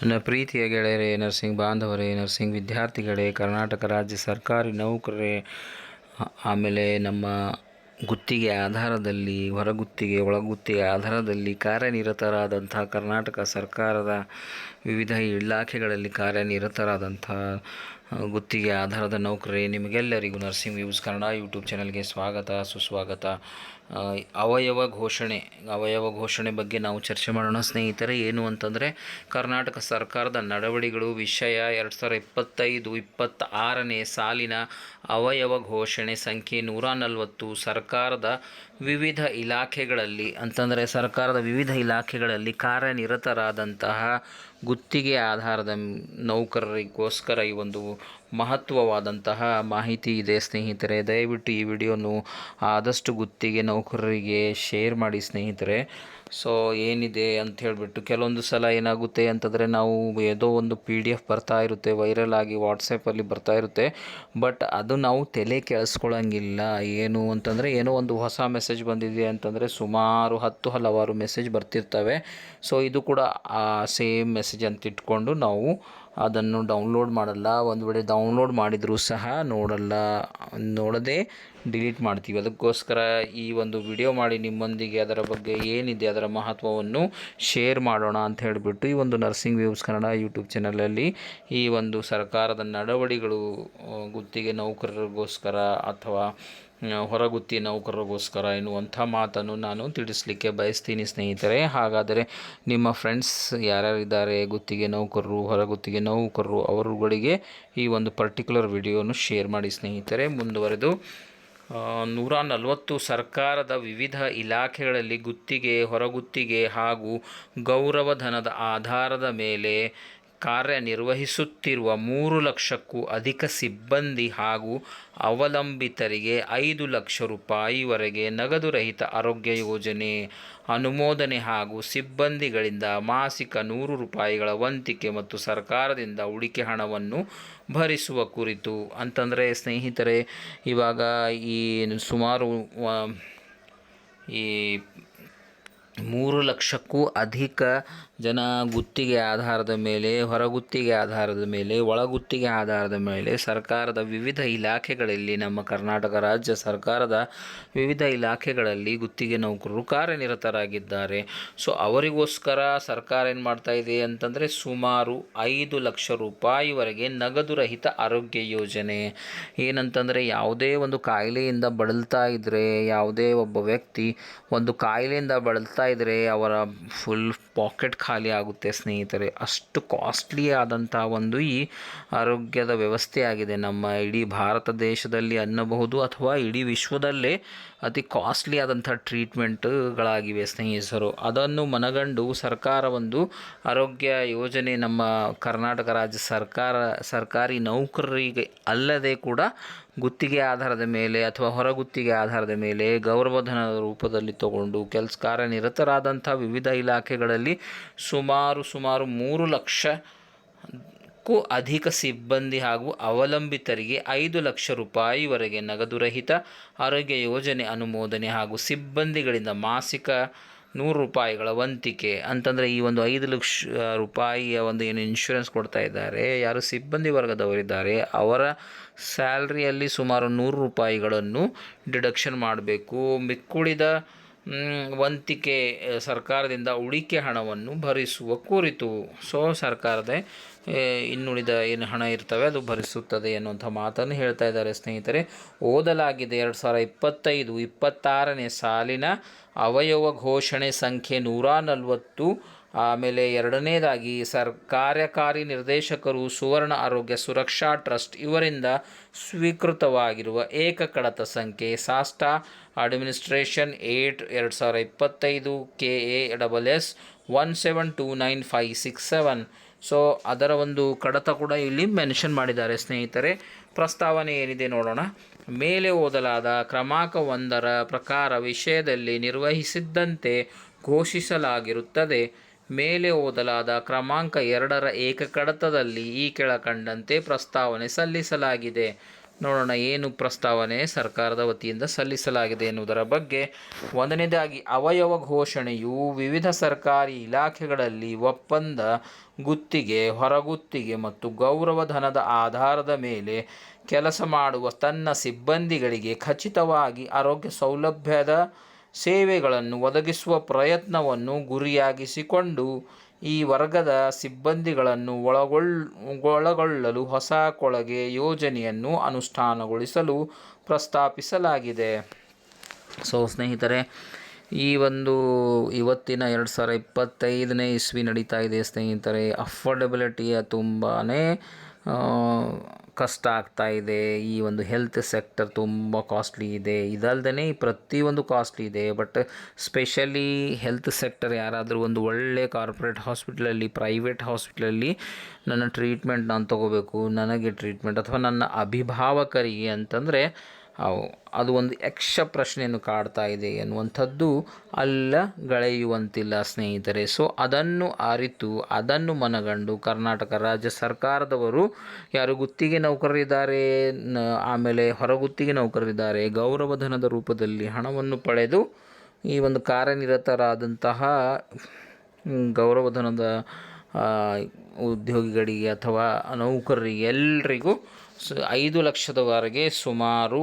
ನನ್ನ ಪ್ರೀತಿಯ ಗೆಳೆಯರೇ ನರ್ಸಿಂಗ್ ಬಾಂಧವರೇ ನರ್ಸಿಂಗ್ ವಿದ್ಯಾರ್ಥಿಗಳೇ, ಕರ್ನಾಟಕ ರಾಜ್ಯ ಸರ್ಕಾರಿ ನೌಕರರೇ, ಆಮೇಲೆ ನಮ್ಮ ಗುತ್ತಿಗೆ ಆಧಾರದಲ್ಲಿ, ಹೊರಗುತ್ತಿಗೆ, ಒಳಗುತ್ತಿಗೆ ಆಧಾರದಲ್ಲಿ ಕಾರ್ಯನಿರತರಾದಂಥ ಕರ್ನಾಟಕ ಸರ್ಕಾರದ ವಿವಿಧ ಇಲಾಖೆಗಳಲ್ಲಿ ಕಾರ್ಯನಿರತರಾದಂಥ ಗುತ್ತಿಗೆ ಆಧಾರದ ನೌಕರಿ ನಿಮಗೆಲ್ಲರಿಗೂ ನರ್ಸಿಂಗ್ ವ್ಯೂಸ್ ಕನ್ನಡ ಯೂಟ್ಯೂಬ್ ಚಾನಲ್ಗೆ ಸ್ವಾಗತ, ಸುಸ್ವಾಗತ. ಅವಯವ ಘೋಷಣೆ ಅವಯವ ಘೋಷಣೆ ಬಗ್ಗೆ ನಾವು ಚರ್ಚೆ ಮಾಡೋಣ. ಸ್ನೇಹಿತರೆ, ಏನು ಅಂತಂದರೆ, ಕರ್ನಾಟಕ ಸರ್ಕಾರದ ನಡವಳಿಗಳು ವಿಷಯ ಎರಡು ಸಾವಿರದ ಇಪ್ಪತ್ತೈದು, ಇಪ್ಪತ್ತಾರನೇ ಸಾಲಿನ ಅವಯವ ಘೋಷಣೆ ಸಂಖ್ಯೆ ನೂರ ನಲವತ್ತು. ಸರ್ಕಾರದ ವಿವಿಧ ಇಲಾಖೆಗಳಲ್ಲಿ, ಅಂತಂದರೆ ಸರ್ಕಾರದ ವಿವಿಧ ಇಲಾಖೆಗಳಲ್ಲಿ ಕಾರ್ಯನಿರತರಾದಂತಹ ಗುತ್ತಿಗೆ ಆಧಾರದ ನೌಕರರಿಗೋಸ್ಕರ ಈ ಒಂದು ಮಹತ್ವವಾದಂತಹ ಮಾಹಿತಿ ಇದೆ, ಸ್ನೇಹಿತರೆ. ದಯವಿಟ್ಟು ಈ ವಿಡಿಯೋನು ಆದಷ್ಟು ಗುತ್ತಿಗೆ ನೌಕರರಿಗೆ ಶೇರ್ ಮಾಡಿ, ಸ್ನೇಹಿತರೆ. ಸೊ, ಏನಿದೆ ಅಂತ ಹೇಳಿಬಿಟ್ಟು ಕೆಲವೊಂದು ಸಲ ಏನಾಗುತ್ತೆ ಅಂತಂದರೆ ನಾವು ಏನೋ ಒಂದು ಪಿ ಡಿ ಎಫ್ ಬರ್ತಾ ಇರುತ್ತೆ, ವೈರಲ್ ಆಗಿ ವಾಟ್ಸಪ್ಪಲ್ಲಿ ಬರ್ತಾ ಇರುತ್ತೆ. ಬಟ್ ಅದು ನಾವು ತಲೆ ಕೆಡಿಸ್ಕೊಳ್ಳೋಂಗಿಲ್ಲ ಏನು ಅಂತಂದರೆ ಏನೋ ಒಂದು ಹೊಸ ಮೆಸೇಜ್ ಬಂದಿದೆ ಅಂತಂದರೆ ಸುಮಾರು ಹತ್ತು ಹಲವಾರು ಮೆಸೇಜ್ ಬರ್ತಿರ್ತವೆ. ಸೊ, ಇದು ಕೂಡ ಆ ಸೇಮ್ ಮೆಸೇಜ್ ಅಂತ ಇಟ್ಕೊಂಡು ನಾವು ಅದನ್ನು ಡೌನ್ಲೋಡ್ ಮಾಡಲ್ಲ. ಒಂದು ವೇಳೆ ಡೌನ್ಲೋಡ್ ಮಾಡಿದರೂ ಸಹ ನೋಡಲ್ಲ. ನೋಡದೆ ಡಿಲೀಟ್ ಮಾಡ್ತೀವಿ. ಅದಕ್ಕೋಸ್ಕರ ಈ ಒಂದು ವಿಡಿಯೋ ಮಾಡಿ ನಿಮ್ಮೊಂದಿಗೆ ಅದರ ಬಗ್ಗೆ ಏನಿದೆ, ಅದರ ಮಹತ್ವವನ್ನು ಶೇರ್ ಮಾಡೋಣ ಅಂತ ಹೇಳಿಬಿಟ್ಟು ಈ ಒಂದು ನರ್ಸಿಂಗ್ ವ್ಯೂಸ್ ಕನ್ನಡ ಯೂಟ್ಯೂಬ್ ಚಾನಲಲ್ಲಿ ಈ ಒಂದು ಸರ್ಕಾರದ ನಡವಳಿಗಳು ಗುತ್ತಿಗೆ ನೌಕರರಿಗೋಸ್ಕರ ಅಥವಾ ಹೊರಗುತ್ತಿ ನೌಕರರಿಗೋಸ್ಕರ ಎನ್ನುವಂಥ ಮಾತನ್ನು ನಾನು ತಿಳಿಸ್ಲಿಕ್ಕೆ ಬಯಸ್ತೀನಿ ಸ್ನೇಹಿತರೆ. ಹಾಗಾದರೆ ನಿಮ್ಮ ಫ್ರೆಂಡ್ಸ್ ಯಾರ್ಯಾರಿದ್ದಾರೆ? ಗುತ್ತಿಗೆ ನೌಕರರು ಹೊರಗುತ್ತಿಗೆ ನೌಕರರು, ಅವರುಗಳಿಗೆ ಈ ಒಂದು ಪರ್ಟಿಕ್ಯುಲರ್ ವಿಡಿಯೋನು ಶೇರ್ ಮಾಡಿ ಸ್ನೇಹಿತರೆ. ಮುಂದುವರೆದು ನೂರ ನಲವತ್ತು ಸರ್ಕಾರದ ವಿವಿಧ ಇಲಾಖೆಗಳಲ್ಲಿ ಗುತ್ತಿಗೆ ಹೊರಗುತ್ತಿಗೆ ಹಾಗೂ ಗೌರವಧನದ ಆಧಾರದ ಮೇಲೆ ಕಾರ್ಯನಿರ್ವಹಿಸುತ್ತಿರುವ ಮೂರು ಲಕ್ಷಕ್ಕೂ ಅಧಿಕ ಸಿಬ್ಬಂದಿ ಹಾಗೂ ಅವಲಂಬಿತರಿಗೆ ಐದು ಲಕ್ಷ ರೂಪಾಯಿವರೆಗೆ ನಗದು ರಹಿತ ಆರೋಗ್ಯ ಯೋಜನೆ, ಅನುಮೋದನೆ ಹಾಗೂ ಸಿಬ್ಬಂದಿಗಳಿಂದ ಮಾಸಿಕ ನೂರು ರೂಪಾಯಿಗಳ ವಂತಿಕೆ ಮತ್ತು ಸರ್ಕಾರದಿಂದ ಉಳಿಕೆ ಹಣವನ್ನು ಭರಿಸುವ ಕುರಿತು. ಅಂತಂದರೆ, ಸ್ನೇಹಿತರೆ, ಇವಾಗ ಈ ಸುಮಾರು ಈ ಮೂರು ಲಕ್ಷಕ್ಕೂ ಅಧಿಕ ಜನ ಗುತ್ತಿಗೆ ಆಧಾರದ ಮೇಲೆ, ಹೊರಗುತ್ತಿಗೆ ಆಧಾರದ ಮೇಲೆ, ಒಳಗುತ್ತಿಗೆ ಆಧಾರದ ಮೇಲೆ ಸರ್ಕಾರದ ವಿವಿಧ ಇಲಾಖೆಗಳಲ್ಲಿ, ನಮ್ಮ ಕರ್ನಾಟಕ ರಾಜ್ಯ ಸರ್ಕಾರದ ವಿವಿಧ ಇಲಾಖೆಗಳಲ್ಲಿ ಗುತ್ತಿಗೆ ನೌಕರರು ಕಾರ್ಯನಿರತರಾಗಿದ್ದಾರೆ. ಸೊ ಅವರಿಗೋಸ್ಕರ ಸರ್ಕಾರ ಏನು ಮಾಡ್ತಾ ಇದೆ ಅಂತಂದರೆ ಸುಮಾರು ಐದು ಲಕ್ಷ ರೂಪಾಯಿವರೆಗೆ ನಗದು ರಹಿತ ಆರೋಗ್ಯ ಯೋಜನೆ. ಏನಂತಂದರೆ ಯಾವುದೇ ಒಂದು ಕಾಯಿಲೆಯಿಂದ ಬಳಲ್ತಾ ಇದ್ದರೆ ಯಾವುದೇ ಒಬ್ಬ ವ್ಯಕ್ತಿ ಒಂದು ಕಾಯಿಲೆಯಿಂದ ಬಳಲ್ತಾ ಇದ್ದರೆ ಅವರ ಫುಲ್ ಪಾಕೆಟ್ ಖಾಲಿ ಆಗುತ್ತೆ ಸ್ನೇಹಿತರೆ. ಅಷ್ಟು ಕಾಸ್ಟ್ಲಿ ಆದಂಥ ಒಂದು ಈ ಆರೋಗ್ಯದ ವ್ಯವಸ್ಥೆ ಆಗಿದೆ ನಮ್ಮ ಇಡೀ ಭಾರತ ದೇಶದಲ್ಲಿ ಅನ್ನಬಹುದು ಅಥವಾ ಇಡೀ ವಿಶ್ವದಲ್ಲೇ ಅತಿ ಕಾಸ್ಟ್ಲಿ ಆದಂಥ ಟ್ರೀಟ್ಮೆಂಟ್ಗಳಾಗಿವೆ ಸ್ನೇಹಿತರು. ಅದನ್ನು ಮನಗಂಡು ಸರ್ಕಾರ ಒಂದು ಆರೋಗ್ಯ ಯೋಜನೆ ನಮ್ಮ ಕರ್ನಾಟಕ ರಾಜ್ಯ ಸರ್ಕಾರ, ಸರ್ಕಾರಿ ನೌಕರರಿಗೆ ಅಲ್ಲದೆ ಕೂಡ ಗುತ್ತಿಗೆ ಆಧಾರದ ಮೇಲೆ ಅಥವಾ ಹೊರಗುತ್ತಿಗೆ ಆಧಾರದ ಮೇಲೆ ಗೌರವಧನದ ರೂಪದಲ್ಲಿ ತಗೊಂಡು ಕೆಲಸ ಕಾರ್ಯನಿರತರಾದಂಥ ವಿವಿಧ ಇಲಾಖೆಗಳಲ್ಲಿ ಸುಮಾರು ಸುಮಾರು ಮೂರು ಲಕ್ಷ ಕ್ಕೂ ಅಧಿಕ ಸಿಬ್ಬಂದಿ ಹಾಗೂ ಅವಲಂಬಿತರಿಗೆ ಐದು ಲಕ್ಷ ರೂಪಾಯಿವರೆಗೆ ನಗದು ರಹಿತ ಆರೋಗ್ಯ ಯೋಜನೆ ಅನುಮೋದನೆ ಹಾಗೂ ಸಿಬ್ಬಂದಿಗಳಿಂದ ಮಾಸಿಕ ನೂರು ರೂಪಾಯಿಗಳ ವಂತಿಕೆ. ಅಂತಂದರೆ ಈ ಒಂದು ಐದು ಲಕ್ಷ ರೂಪಾಯಿಯ ಒಂದು ಏನು ಇನ್ಶೂರೆನ್ಸ್ ಕೊಡ್ತಾ ಇದ್ದಾರೆ, ಯಾರು ಸಿಬ್ಬಂದಿ ವರ್ಗದವರಿದ್ದಾರೆ, ಅವರ ಸ್ಯಾಲ್ರಿಯಲ್ಲಿ ಸುಮಾರು ನೂರು ರೂಪಾಯಿಗಳನ್ನು ಡಿಡಕ್ಷನ್ ಮಾಡಬೇಕು. ಮಿಕ್ಕುಳಿದ ವಂತಿಕೆ ಸರ್ಕಾರದಿಂದ ಉಳಿಕೆ ಹಣವನ್ನು ಭರಿಸುವ ಕುರಿತು. ಸೊ, ಸರ್ಕಾರದ ಇನ್ನುಳಿದ ಏನು ಹಣ ಇರ್ತವೆ ಅದು ಭರಿಸುತ್ತದೆ ಎನ್ನುವಂಥ ಮಾತನ್ನು ಹೇಳ್ತಾ ಇದ್ದಾರೆ ಸ್ನೇಹಿತರೆ. ಓದಲಾಗಿದೆ ಎರಡು ಸಾವಿರದ ಇಪ್ಪತ್ತೈದು, ಇಪ್ಪತ್ತಾರನೇ ಸಾಲಿನ ಅವಯವ ಘೋಷಣೆ ಸಂಖ್ಯೆ ನೂರ ನಲವತ್ತು. ಆಮೇಲೆ ಎರಡನೇದಾಗಿ ಸರ್, ಕಾರ್ಯಕಾರಿ ನಿರ್ದೇಶಕರು ಸುವರ್ಣ ಆರೋಗ್ಯ ಸುರಕ್ಷಾ ಟ್ರಸ್ಟ್ ಇವರಿಂದ ಸ್ವೀಕೃತವಾಗಿರುವ ಏಕ ಕಡತ ಸಂಖ್ಯೆ ಸಾಸ್ಟಾ ಅಡ್ಮಿನಿಸ್ಟ್ರೇಷನ್ ಏಟ್ ಎರಡು ಸಾವಿರ ಇಪ್ಪತ್ತೈದು K A double S one seven two nine five six seven. So, ಅದರ ಒಂದು ಕಡತ ಕೂಡ ಇಲ್ಲಿ ಮೆನ್ಷನ್ ಮಾಡಿದ್ದಾರೆ ಸ್ನೇಹಿತರೆ. ಪ್ರಸ್ತಾವನೆ ಏನಿದೆ ನೋಡೋಣ. ಮೇಲೆ ಓದಲಾದ ಕ್ರಮಾಂಕ ಒಂದರ ಪ್ರಕಾರ ವಿಷಯದಲ್ಲಿ ನಿರ್ವಹಿಸಿದ್ದಂತೆ ಘೋಷಿಸಲಾಗಿರುತ್ತದೆ. ಮೇಲೆ ಓದಲಾದ ಕ್ರಮಾಂಕ ಎರಡರ ಏಕಕಡತದಲ್ಲಿ ಈ ಕೆಳಕಂಡಂತೆ ಪ್ರಸ್ತಾವನೆ ಸಲ್ಲಿಸಲಾಗಿದೆ. ನೋಡೋಣ ಏನು ಪ್ರಸ್ತಾವನೆ ಸರ್ಕಾರದ ವತಿಯಿಂದ ಸಲ್ಲಿಸಲಾಗಿದೆ ಎನ್ನುವುದರ ಬಗ್ಗೆ. ಒಂದನೇದಾಗಿ, ಅವಯವ ಘೋಷಣೆಯು ವಿವಿಧ ಸರ್ಕಾರಿ ಇಲಾಖೆಗಳಲ್ಲಿ ಒಪ್ಪಂದ, ಗುತ್ತಿಗೆ, ಹೊರಗುತ್ತಿಗೆ ಮತ್ತು ಗೌರವಧನದ ಆಧಾರದ ಮೇಲೆ ಕೆಲಸ ಮಾಡುವ ತನ್ನ ಸಿಬ್ಬಂದಿಗಳಿಗೆ ಖಚಿತವಾಗಿ ಆರೋಗ್ಯ ಸೌಲಭ್ಯದ ಸೇವೆಗಳನ್ನು ಒದಗಿಸುವ ಪ್ರಯತ್ನವನ್ನು ಗುರಿಯಾಗಿಸಿಕೊಂಡು ಈ ವರ್ಗದ ಸಿಬ್ಬಂದಿಗಳನ್ನು ಒಳಗೊಳ್, ಒಳಗೊಳ್ಳಲು ಹೊಸ ಕೊಳಗೆ ಯೋಜನೆಯನ್ನು ಅನುಷ್ಠಾನಗೊಳಿಸಲು ಪ್ರಸ್ತಾಪಿಸಲಾಗಿದೆ. ಸೊ ಸ್ನೇಹಿತರೆ, ಈ ಒಂದು ಇವತ್ತಿನ ಎರಡು ಸಾವಿರ ಇಪ್ಪತ್ತೈದನೇ ಇಸ್ವಿ ನಡೀತಾ ಇದೆ, ಸ್ನೇಹಿತರೆ. ಅಫೋರ್ಡೆಬಿಲಿಟಿಯ ತುಂಬಾ ಕಷ್ಟ ಆಗ್ತಾ ಇದೆ, ಈ ಒಂದು ಹೆಲ್ತ್ ಸೆಕ್ಟರ್ ತುಂಬ ಕಾಸ್ಟ್ಲಿ ಇದೆ ಇದಲ್ದೇ ಪ್ರತಿಯೊಂದು ಕಾಸ್ಟ್ಲಿ ಇದೆ ಬಟ್ ಸ್ಪೆಷಲಿ ಹೆಲ್ತ್ ಸೆಕ್ಟರ್ ಯಾರಾದರೂ ಒಂದು ಒಳ್ಳೆ ಕಾರ್ಪೊರೇಟ್ ಹಾಸ್ಪಿಟ್ಲಲ್ಲಿ ಪ್ರೈವೇಟ್ ಹಾಸ್ಪಿಟ್ಲಲ್ಲಿ ನನ್ನ ಟ್ರೀಟ್ಮೆಂಟ್ ನಾನು ತೊಗೋಬೇಕು, ನನಗೆ ಟ್ರೀಟ್ಮೆಂಟ್ ಅಥವಾ ನನ್ನ ಅಭಿಭಾವಕರಿಗೆ ಅಂತಂದರೆ ಅದು ಒಂದು ಯಕ್ಷ ಪ್ರಶ್ನೆಯನ್ನು ಕಾಡ್ತಾ ಇದೆ ಎನ್ನುವಂಥದ್ದು ಅಲ್ಲ, ಗಳೆಯುವಂತಿಲ್ಲ ಸ್ನೇಹಿತರೆ. ಸೊ ಅದನ್ನು ಅರಿತು ಅದನ್ನು ಮನಗಂಡು ಕರ್ನಾಟಕ ರಾಜ್ಯ ಸರ್ಕಾರದವರು ಯಾರು ಗುತ್ತಿಗೆ ನೌಕರರಿದ್ದಾರೆ ಆಮೇಲೆ ಹೊರಗುತ್ತಿಗೆ ನೌಕರರಿದ್ದಾರೆ ಗೌರವಧನದ ರೂಪದಲ್ಲಿ ಹಣವನ್ನು ಪಡೆದು ಈ ಒಂದು ಕಾರ್ಯನಿರತರಾದಂತಹ ಗೌರವಧನದ ಉದ್ಯೋಗಿಗಳಿಗೆ ಅಥವಾ ನೌಕರರಿಗೆ ಎಲ್ರಿಗೂ ಸ, ಐದು ಲಕ್ಷದವರೆಗೆ ಸುಮಾರು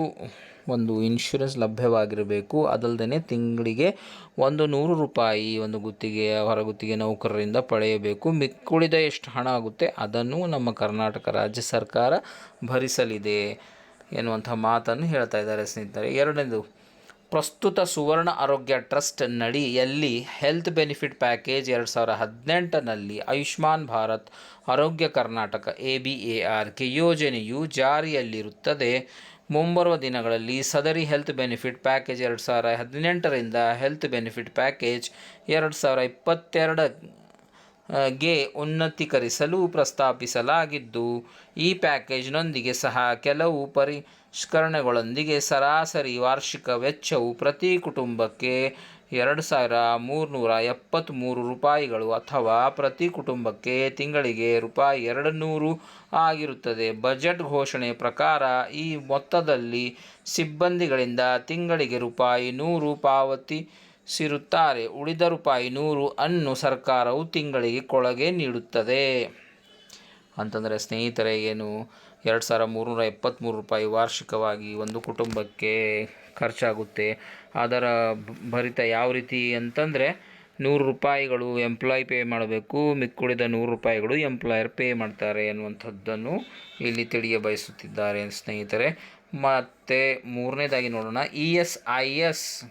ಒಂದು ಇನ್ಶೂರೆನ್ಸ್ ಲಭ್ಯವಾಗಿರಬೇಕು. ಅದಲ್ಲದೆ ತಿಂಗಳಿಗೆ ಒಂದು ನೂರು ರೂಪಾಯಿ ಒಂದು ಗುತ್ತಿಗೆ, ಹೊರಗುತ್ತಿಗೆ ನೌಕರರಿಂದ ಪಡೆಯಬೇಕು. ಮಿಕ್ಕುಳಿದ ಎಷ್ಟು ಹಣ ಆಗುತ್ತೆ ಅದನ್ನು ನಮ್ಮ ಕರ್ನಾಟಕ ರಾಜ್ಯ ಸರ್ಕಾರ ಭರಿಸಲಿದೆ ಎನ್ನುವಂಥ ಮಾತನ್ನು ಹೇಳ್ತಾ ಇದ್ದಾರೆ ಸ್ನೇಹಿತರೆ. ಎರಡನೇದು ಪ್ರಸ್ತುತ ಸುವರ್ಣ ಆರೋಗ್ಯ ಟ್ರಸ್ಟ್ ನಡಿಯಲ್ಲಿ ಹೆಲ್ತ್ ಬೆನಿಫಿಟ್ ಪ್ಯಾಕೇಜ್ ಎರಡು ಸಾವಿರ ಹದಿನೆಂಟರಲ್ಲಿ Ayushman Bharat, Arogya Karnataka, A B A R K ಯೋಜನೆಯು ಜಾರಿಯಲ್ಲಿರುತ್ತದೆ. ಮುಂಬರುವ ದಿನಗಳಲ್ಲಿ ಸದರಿ ಹೆಲ್ತ್ ಬೆನಿಫಿಟ್ ಪ್ಯಾಕೇಜ್ ಎರಡು ಸಾವಿರ ಹದಿನೆಂಟರಿಂದ ಹೆಲ್ತ್ ಬೆನಿಫಿಟ್ ಪ್ಯಾಕೇಜ್ ಎರಡು ಸಾವಿರ ಇಪ್ಪತ್ತೆರಡ ಗೆ ಉನ್ನತೀಕರಿಸಲು ಪ್ರಸ್ತಾಪಿಸಲಾಗಿದ್ದು, ಈ ಪ್ಯಾಕೇಜ್ನೊಂದಿಗೆ ಸಹ ಕೆಲವು ಪರಿಷ್ಕರಣೆಗಳೊಂದಿಗೆ ಸರಾಸರಿ ವಾರ್ಷಿಕ ವೆಚ್ಚವು ಪ್ರತಿ ಕುಟುಂಬಕ್ಕೆ ಎರಡು ಸಾವಿರ ಮೂರುನೂರ ಎಪ್ಪತ್ತ್ಮೂರು ರೂಪಾಯಿಗಳು ಅಥವಾ ಪ್ರತಿ ಕುಟುಂಬಕ್ಕೆ ತಿಂಗಳಿಗೆ ರೂಪಾಯಿ ಎರಡು ನೂರು ಆಗಿರುತ್ತದೆ. ಬಜೆಟ್ ಘೋಷಣೆ ಪ್ರಕಾರ, ಈ ಮೊತ್ತದಲ್ಲಿ ಸಿಬ್ಬಂದಿಗಳಿಂದ ತಿಂಗಳಿಗೆ ರೂಪಾಯಿ ನೂರು ಪಾವತಿಸಿರುತ್ತಾರೆ ಉಳಿದ ರೂಪಾಯಿ ನೂರು ಅನ್ನು ಸರ್ಕಾರವು ತಿಂಗಳಿಗೆ ಕೊಳಗೆ ನೀಡುತ್ತದೆ. ಅಂತಂದರೆ, ಸ್ನೇಹಿತರೆ, ಏನು? ಎರಡು ಸಾವಿರ ಮೂರುನೂರ ಎಪ್ಪತ್ತ್ಮೂರು ರೂಪಾಯಿ ವಾರ್ಷಿಕವಾಗಿ ಒಂದು ಕುಟುಂಬಕ್ಕೆ ಖರ್ಚಾಗುತ್ತೆ. ಅದರ ಭರಿತ ಯಾವ ರೀತಿ ಅಂತಂದರೆ, ನೂರು ರೂಪಾಯಿಗಳು ಎಂಪ್ಲಾಯ್ ಪೇ ಮಾಡಬೇಕು, ಮಿಕ್ಕುಳಿದ ನೂರು ರೂಪಾಯಿಗಳು ಎಂಪ್ಲಾಯರ್ ಪೇ ಮಾಡ್ತಾರೆ ಅನ್ನುವಂಥದ್ದನ್ನು ಇಲ್ಲಿ ತಿಳಿಯ ಬಯಸುತ್ತಿದ್ದಾರೆ ಸ್ನೇಹಿತರೆ. ಮತ್ತು ಮೂರನೇದಾಗಿ ನೋಡೋಣ, E S I S